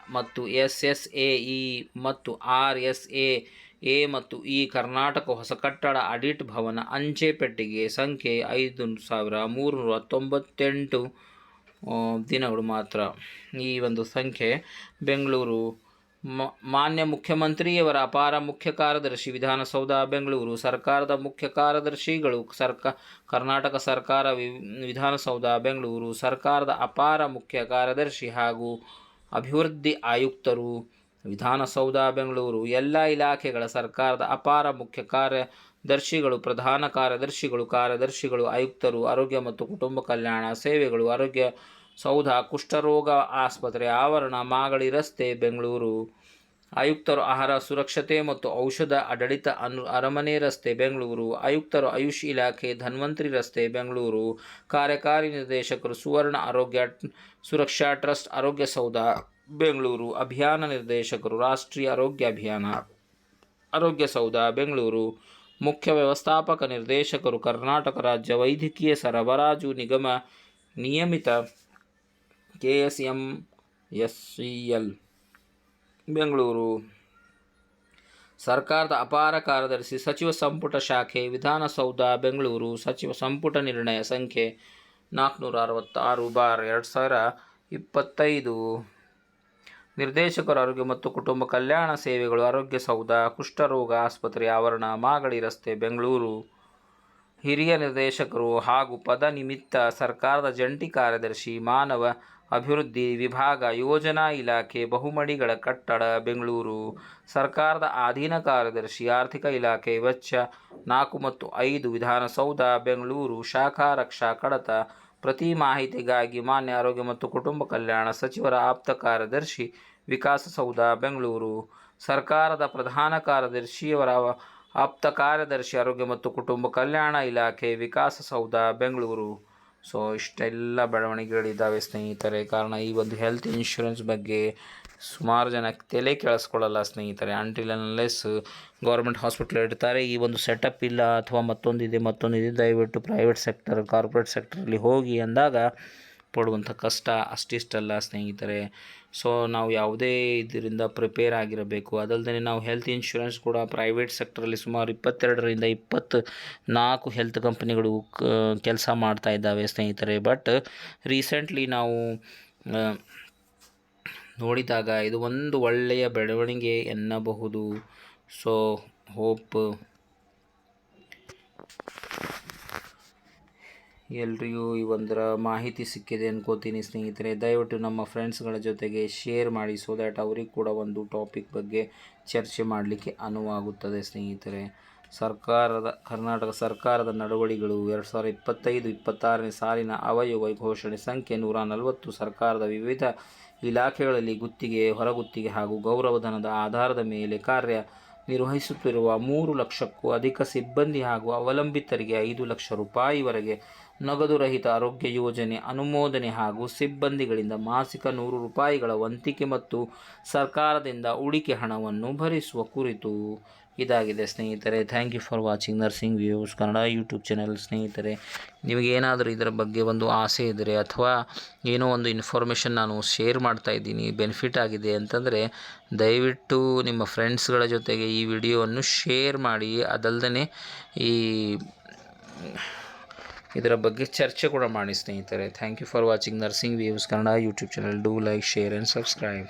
ಮತ್ತು ಎಸ್ ಎಸ್ ಎ, ಇ ಮತ್ತು ಆರ್ ಎಸ್ ಎ ಎ ಮತ್ತು ಇ ಕರ್ನಾಟಕ ಹೊಸ ಕಟ್ಟಡ ಆಡಿಟ್ ಭವನ ಅಂಚೆ ಪೆಟ್ಟಿಗೆ ಸಂಖ್ಯೆ ಐದು ಸಾವಿರ ಮೂರುನೂರ ತೊಂಬತ್ತೆಂಟು ದಿನಗಳು ಮಾತ್ರ. ಈ ಒಂದು ಸಂಖ್ಯೆ ಬೆಂಗಳೂರು ಮಾನ್ಯ ಮುಖ್ಯಮಂತ್ರಿಯವರ ಅಪಾರ ಮುಖ್ಯ ಕಾರ್ಯದರ್ಶಿ ವಿಧಾನಸೌಧ, ಬೆಂಗಳೂರು ಸರ್ಕಾರದ ಮುಖ್ಯ ಕಾರ್ಯದರ್ಶಿಗಳು ಸರ್ಕ, ಕರ್ನಾಟಕ ಸರ್ಕಾರ ವಿ, ವಿಧಾನಸೌಧ, ಬೆಂಗಳೂರು ಸರ್ಕಾರದ ಅಪಾರ ಮುಖ್ಯ ಕಾರ್ಯದರ್ಶಿ ಹಾಗೂ ಅಭಿವೃದ್ಧಿ ಆಯುಕ್ತರು. ವಿಧಾನಸೌಧ, ಬೆಂಗಳೂರು ಎಲ್ಲ ಇಲಾಖೆಗಳ ಸರ್ಕಾರದ ಅಪಾರ ಮುಖ್ಯ ಕಾರ್ಯದರ್ಶಿಗಳು, ಪ್ರಧಾನ ಕಾರ್ಯದರ್ಶಿಗಳು ಕಾರ್ಯದರ್ಶಿಗಳು, ಆಯುಕ್ತರು, ಆರೋಗ್ಯ ಮತ್ತು ಕುಟುಂಬ ಕಲ್ಯಾಣ ಸೇವೆಗಳು, ಆರೋಗ್ಯ ಸೌಧ, ಕುಷ್ಠರೋಗ, ಆಸ್ಪತ್ರೆ, ಆವರಣ, ಮಾಗಡಿ ರಸ್ತೆ, ಬೆಂಗಳೂರು. ಆಯುಕ್ತರು ಆಹಾರ ಸುರಕ್ಷತೆ ಮತ್ತು ಔಷಧ ಆಡಳಿತ ಅನು ಅರಮನೆ ರಸ್ತೆ, ಬೆಂಗಳೂರು. ಆಯುಕ್ತರು ಆಯುಷ್ ಇಲಾಖೆ, ಧನ್ವಂತ್ರಿ ರಸ್ತೆ, ಬೆಂಗಳೂರು. ಕಾರ್ಯಕಾರಿ ನಿರ್ದೇಶಕರು ಸುವರ್ಣ ಆರೋಗ್ಯ ಸುರಕ್ಷಾ ಟ್ರಸ್ಟ್, ಆರೋಗ್ಯ ಸೌಧ, ಬೆಂಗಳೂರು. ಅಭಿಯಾನ ನಿರ್ದೇಶಕರು ರಾಷ್ಟ್ರೀಯ ಆರೋಗ್ಯ ಅಭಿಯಾನ. ಆರೋಗ್ಯ ಸೌಧ, ಬೆಂಗಳೂರು. ಮುಖ್ಯ ವ್ಯವಸ್ಥಾಪಕ ನಿರ್ದೇಶಕರು ಕರ್ನಾಟಕ ರಾಜ್ಯ ವೈದ್ಯಕೀಯ ಸರಬರಾಜು ನಿಗಮ ನಿಯಮಿತ K S M S C L Bengaluru. ಸರ್ಕಾರದ ಅಪಾರ ಕಾರ್ಯದರ್ಶಿ ಸಚಿವ ಸಂಪುಟ ಶಾಖೆ, ವಿಧಾನಸೌಧ, ಬೆಂಗಳೂರು. ಸಚಿವ ಸಂಪುಟ ನಿರ್ಣಯ ಸಂಖ್ಯೆ ನಾಲ್ಕುನೂರ ಅರವತ್ತಾರು ಬಾರ್ ಎರಡು ಸಾವಿರ ಇಪ್ಪತ್ತೈದು. ನಿರ್ದೇಶಕರು ಆರೋಗ್ಯ ಮತ್ತು ಕುಟುಂಬ ಕಲ್ಯಾಣ ಸೇವೆಗಳು, ಆರೋಗ್ಯ ಸೌಧ, ಕುಷ್ಠರೋಗ ಆಸ್ಪತ್ರೆ, ಆವರಣ, ಮಾಗಡಿ ರಸ್ತೆ, ಬೆಂಗಳೂರು. ಹಿರಿಯ ನಿರ್ದೇಶಕರು ಹಾಗೂ ಪದ ನಿಮಿತ್ತ ಸರ್ಕಾರದ ಜಂಟಿ ಕಾರ್ಯದರ್ಶಿ ಮಾನವ ಅಭಿವೃದ್ಧಿ ವಿಭಾಗ ಯೋಜನಾ ಇಲಾಖೆ ಬಹುಮಡಿಗಳ ಕಟ್ಟಡ, ಬೆಂಗಳೂರು ಸರ್ಕಾರದ ಅಧೀನ ಕಾರ್ಯದರ್ಶಿ ಆರ್ಥಿಕ ಇಲಾಖೆ ವೆಚ್ಚ ನಾಲ್ಕು ಮತ್ತು ಐದು ವಿಧಾನಸೌಧ, ಬೆಂಗಳೂರು ಶಾಖಾ ರಕ್ಷಾ ಕಡತ. ಪ್ರತಿ ಮಾಹಿತಿಗಾಗಿ ಮಾನ್ಯ ಆರೋಗ್ಯ ಮತ್ತು ಕುಟುಂಬ ಕಲ್ಯಾಣ ಸಚಿವರ ಆಪ್ತ ಕಾರ್ಯದರ್ಶಿ ವಿಕಾಸಸೌಧ, ಬೆಂಗಳೂರು ಸರ್ಕಾರದ ಪ್ರಧಾನ ಕಾರ್ಯದರ್ಶಿಯವರ ಆಪ್ತ ಕಾರ್ಯದರ್ಶಿ ಆರೋಗ್ಯ ಮತ್ತು ಕುಟುಂಬ ಕಲ್ಯಾಣ ಇಲಾಖೆ ವಿಕಾಸಸೌಧ, ಬೆಂಗಳೂರು. ಸೊ ಇಷ್ಟೆಲ್ಲ ಬೆಳವಣಿಗೆಗಳಿದ್ದಾವೆ ಸ್ನೇಹಿತರೆ. ಕಾರಣ ಈ ಒಂದು ಹೆಲ್ತ್ ಇನ್ಶೂರೆನ್ಸ್ ಬಗ್ಗೆ ಸುಮಾರು ಜನ ತಲೆ ಕೇಳಿಸ್ಕೊಳ್ಳಲ್ಲ ಸ್ನೇಹಿತರೆ. ಅಂಟಿಲ್ ಅನ್ಲೆಸ್ ಗೌರ್ಮೆಂಟ್ ಹಾಸ್ಪಿಟ್ಲ್ ಇಡ್ತಾರೆ ಈ ಒಂದು ಸೆಟಪ್ ಇಲ್ಲ ಅಥವಾ ಮತ್ತೊಂದಿದೆ ಮತ್ತೊಂದಿದೆ, ದಯವಿಟ್ಟು ಪ್ರೈವೇಟ್ ಸೆಕ್ಟರ್ ಕಾರ್ಪೊರೇಟ್ ಸೆಕ್ಟರಲ್ಲಿ ಹೋಗಿ ಅಂದಾಗ ಪಡುವಂಥ ಕಷ್ಟ ಅಷ್ಟಿಷ್ಟಲ್ಲ ಸ್ನೇಹಿತರೆ. ಸೊ ನಾವು ಯಾವುದೇ ಇದರಿಂದ ಪ್ರಿಪೇರ್ ಆಗಿರಬೇಕು. ಅದಲ್ಲದೆ ನಾವು ಹೆಲ್ತ್ ಇನ್ಶೂರೆನ್ಸ್ ಕೂಡ ಪ್ರೈವೇಟ್ ಸೆಕ್ಟರಲ್ಲಿ ಸುಮಾರು ಇಪ್ಪತ್ತೆರಡರಿಂದ ಇಪ್ಪತ್ತು ನಾಲ್ಕು ಹೆಲ್ತ್ ಕಂಪ್ನಿಗಳು ಕೆಲಸ ಮಾಡ್ತಾ ಇದ್ದಾವೆ ಸ್ನೇಹಿತರೆ. ಬಟ್ ರೀಸೆಂಟ್ಲಿ ನಾವು ನೋಡಿದಾಗ ಇದು ಒಂದು ಒಳ್ಳೆಯ ಬೆಳವಣಿಗೆ ಎನ್ನಬಹುದು. ಸೊ ಹೋಪ್ ಎಲ್ರಿಗೂ ಈ ಒಂದರ ಮಾಹಿತಿ ಸಿಕ್ಕಿದೆ ಅನ್ಕೋತೀನಿ ಸ್ನೇಹಿತರೆ. ದಯವಿಟ್ಟು ನಮ್ಮ ಫ್ರೆಂಡ್ಸ್ಗಳ ಜೊತೆಗೆ ಶೇರ್ ಮಾಡಿ ಸೊ ದ್ಯಾಟ್ ಅವ್ರಿಗೆ ಕೂಡ ಒಂದು ಟಾಪಿಕ್ ಬಗ್ಗೆ ಚರ್ಚೆ ಮಾಡಲಿಕ್ಕೆ ಅನುವಾಗುತ್ತದೆ ಸ್ನೇಹಿತರೆ. ಸರ್ಕಾರದ, ಕರ್ನಾಟಕ ಸರ್ಕಾರದ ನಡವಳಿಗಳು ಎರಡು ಸಾವಿರದ ಇಪ್ಪತ್ತೈದು, ಇಪ್ಪತ್ತಾರನೇ ಸಾಲಿನ ಅವಯವ ಘೋಷಣೆ ಸಂಖ್ಯೆ ನೂರ ನಲವತ್ತು, ಸರ್ಕಾರದ ವಿವಿಧ ಇಲಾಖೆಗಳಲ್ಲಿ ಗುತ್ತಿಗೆ, ಹೊರಗುತ್ತಿಗೆ ಹಾಗೂ ಗೌರವಧನದ ಆಧಾರದ ಮೇಲೆ ಕಾರ್ಯ ನಿರ್ವಹಿಸುತ್ತಿರುವ ಮೂರು ಲಕ್ಷಕ್ಕೂ ಅಧಿಕ ಸಿಬ್ಬಂದಿ ಹಾಗೂ ಅವಲಂಬಿತರಿಗೆ ಐದು ಲಕ್ಷ ರೂಪಾಯಿವರೆಗೆ ನಗದು ರಹಿತ ಆರೋಗ್ಯ ಯೋಜನೆ ಅನುಮೋದನೆ ಹಾಗೂ ಸಿಬ್ಬಂದಿಗಳಿಂದ ಮಾಸಿಕ ನೂರು ರೂಪಾಯಿಗಳ ವಂತಿಕೆ ಮತ್ತು ಸರ್ಕಾರದಿಂದ ಉಳಿಕೆ ಹಣವನ್ನು ಭರಿಸುವ ಕುರಿತು ಇದಾಗಿದೆ ಸ್ನೇಹಿತರೆ. Thank you for watching nursing views Kannada YouTube channel ಸ್ನೇಹಿತರೆ. ನಿಮಗೇನಾದರೂ ಇದರ ಬಗ್ಗೆ ಒಂದು ಆಸೆ ಇದ್ದರೆ ಅಥವಾ ಏನೋ ಒಂದು ಇನ್ಫಾರ್ಮೇಷನ್ ನಾನು ಶೇರ್ ಮಾಡ್ತಾ ಇದ್ದೀನಿ ಬೆನಿಫಿಟ್ ಆಗಿದೆ ಅಂತಂದರೆ ದಯವಿಟ್ಟು ನಿಮ್ಮ ಫ್ರೆಂಡ್ಸ್ಗಳ ಜೊತೆಗೆ ಈ ವಿಡಿಯೋವನ್ನು ಶೇರ್ ಮಾಡಿ. ಅದಲ್ಲದೆ ಈ ಇದರ ಬಗ್ಗೆ ಚರ್ಚೆ ಕೂಡ ಮಾಡಿ ಸ್ನೇಹಿತರೆ. Thank you for watching nursing views Kannada YouTube channel do like share and subscribe